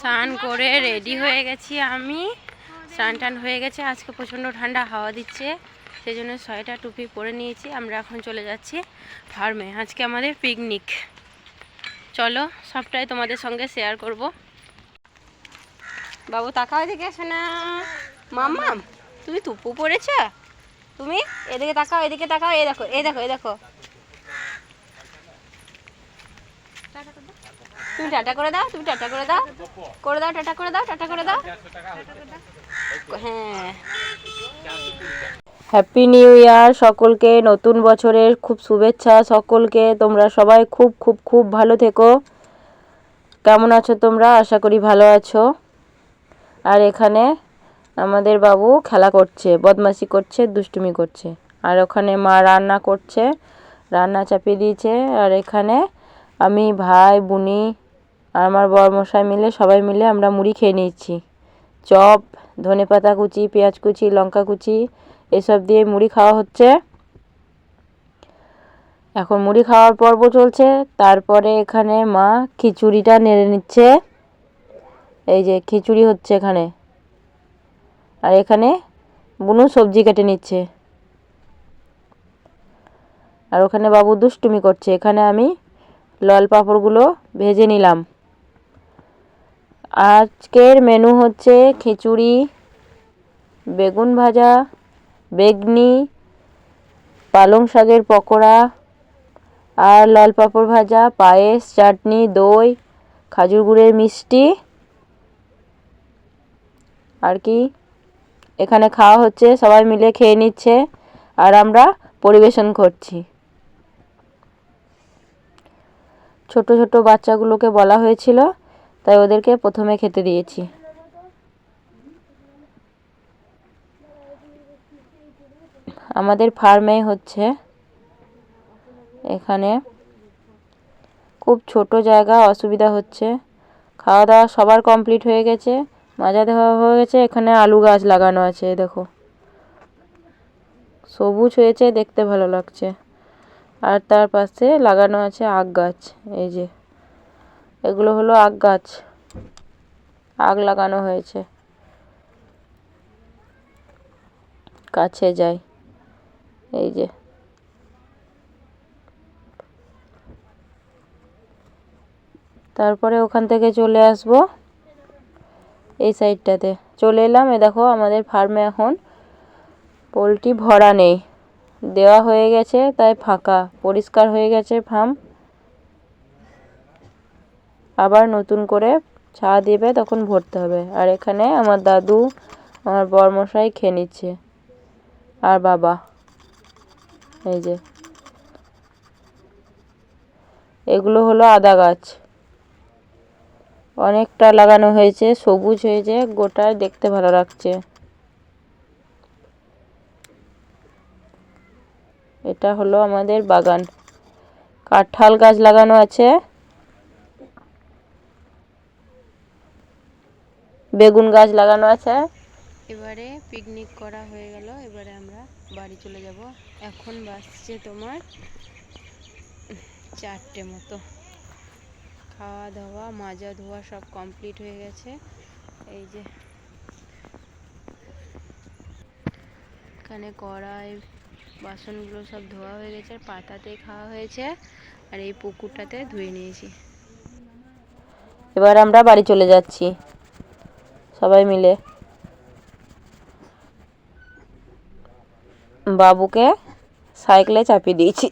স্নান করে রেডি হয়ে গেছি আমি। স্নান টান হয়ে গেছে, আজকে প্রচণ্ড ঠান্ডা, হাওয়া দিচ্ছে। সেই জন্য সোয়েটার, টুপি পরে নিয়েছি, আমরা এখন চলে যাচ্ছি ফার্মে আজকে আমাদের পিকনিক চলো, সবটাই তোমাদের সঙ্গে শেয়ার করব। বাবু, তাকাও এদিকে আসো না। মাম্মাম তুমি তুপু পড়েছ তুমি? এদিকে তাকাও এদিকে তাকাও, এই দেখো এই দেখো এই দেখো। তুমি টাটা করে দাও, তুমি টাটা করে দাও। করে দাও, টাটা করে দাও, টাটা করে দাও। হ্যাঁ। হ্যাপি নিউ ইয়ার সকলকে, নতুন বছরের খুব শুভেচ্ছা সকলকে। তোমরা সবাই খুব খুব খুব ভালো থেকো। কেমন আছো তোমরা? আশা করি ভালো আছো। আর এখানে আমাদের বাবু খেলা করছে, বদমাশি করছে, দুষ্টুমি করছে। আর ওখানে মা রান্না করছে, রান্না চাপিয়ে দিয়েছে। আর এখানে আমি, ভাই, বুনি আর আমার বরমশাই মিলে, সবাই মিলে আমরা মুড়ি খেয়ে নিচ্ছি চপ ধনেপাতা কুচি, পেঁয়াজ কুচি, লঙ্কা কুচি, এসব দিয়ে মুড়ি খাওয়া হচ্ছে। এখন মুড়ি খাওয়ার পর্ব চলছে। তারপরে এখানে মা খিচুড়িটা নেড়ে নিচ্ছে। এই যে খিচুড়ি হচ্ছে এখানে। আর এখানে বুনু সবজি কেটে নিচ্ছে। আর ওখানে বাবু দুষ্টুমি করছে। এখানে আমি লাল পাঁপড়গুলো ভেজে নিলাম। আজকের মেনু হচ্ছে খিচুড়ি, বেগুন ভাজা, বেগনি, পালং শাকের পকোড়া আর লাল পাঁপড় ভাজা, পায়েস, চাটনি, দই, খাজুর গুড়ের মিষ্টি। আর কি? এখানে খাওয়া হচ্ছে, সবাই মিলে খেয়ে নিচ্ছে আর আমরা পরিবেশন করছি। ছোট ছোট বাচ্চাগুলোকে বলা হয়েছিল তাই ওদেরকে প্রথমে খেতে দিয়েছি। আমাদের ফার্মে হচ্ছে এখানে খুব ছোট জায়গা, অসুবিধা হচ্ছে। খাওয়া দাওয়া সবার কমপ্লিট হয়ে গেছে, মাজা দেওয়া হয়ে গেছে, এখানে আলু গাছ লাগানো আছে, দেখো। সবুজ হয়েছে, দেখতে ভালো লাগছে। আর তার পাশে লাগানো আছে আখ গাছ, এই যে। এগুলো হলো আগ গাছ। আগ লাগানো হয়েছে। কাছে যাই। এই যে। তারপরে ওখান থেকে চলে আসব। এই সাইডটাতে। চলে এলাম। এ দেখো, আমাদের ফার্মে এখন পোলট্রি ভরা নেই। দেওয়া হয়ে গেছে, তাই ফাঁকা। পরিষ্কার হয়ে গেছে ফার্ম আবার নতুন করে ছা দেবে, তখন ভরতে হবে। আর এখানে আমার দাদু, আমার বরমশাই খেয়ে নিচ্ছে। আর বাবা, এই যে। এগুলো হলো আদা গাছ। অনেকটা লাগানো হয়েছে, সবুজ হয়েছে, গোটায় দেখতে ভালো লাগছে। এটা হলো আমাদের বাগান। কাঁঠাল গাছ লাগানো আছে। বেগুন গাছ লাগানো আছে। এবারে পিকনিক করা হয়ে গেল এবারে আমরা বাড়ি চলে যাব। এখন বাজছে তোমার চারটে মতো। খাওয়া দাওয়া মাজা ধোয়া সব কমপ্লিট হয়ে গেছে। এই যে এখানে কড়াই বাসনগুলো সব ধোয়া হয়ে গেছে আর পাতাতে খাওয়া হয়েছে। আর এই পুকুরটাতে ধুয়ে নিয়েছি। এবার আমরা বাড়ি চলে যাচ্ছি। মিলে বাবুকে সাইকেলে চাপিয়ে দিয়েছি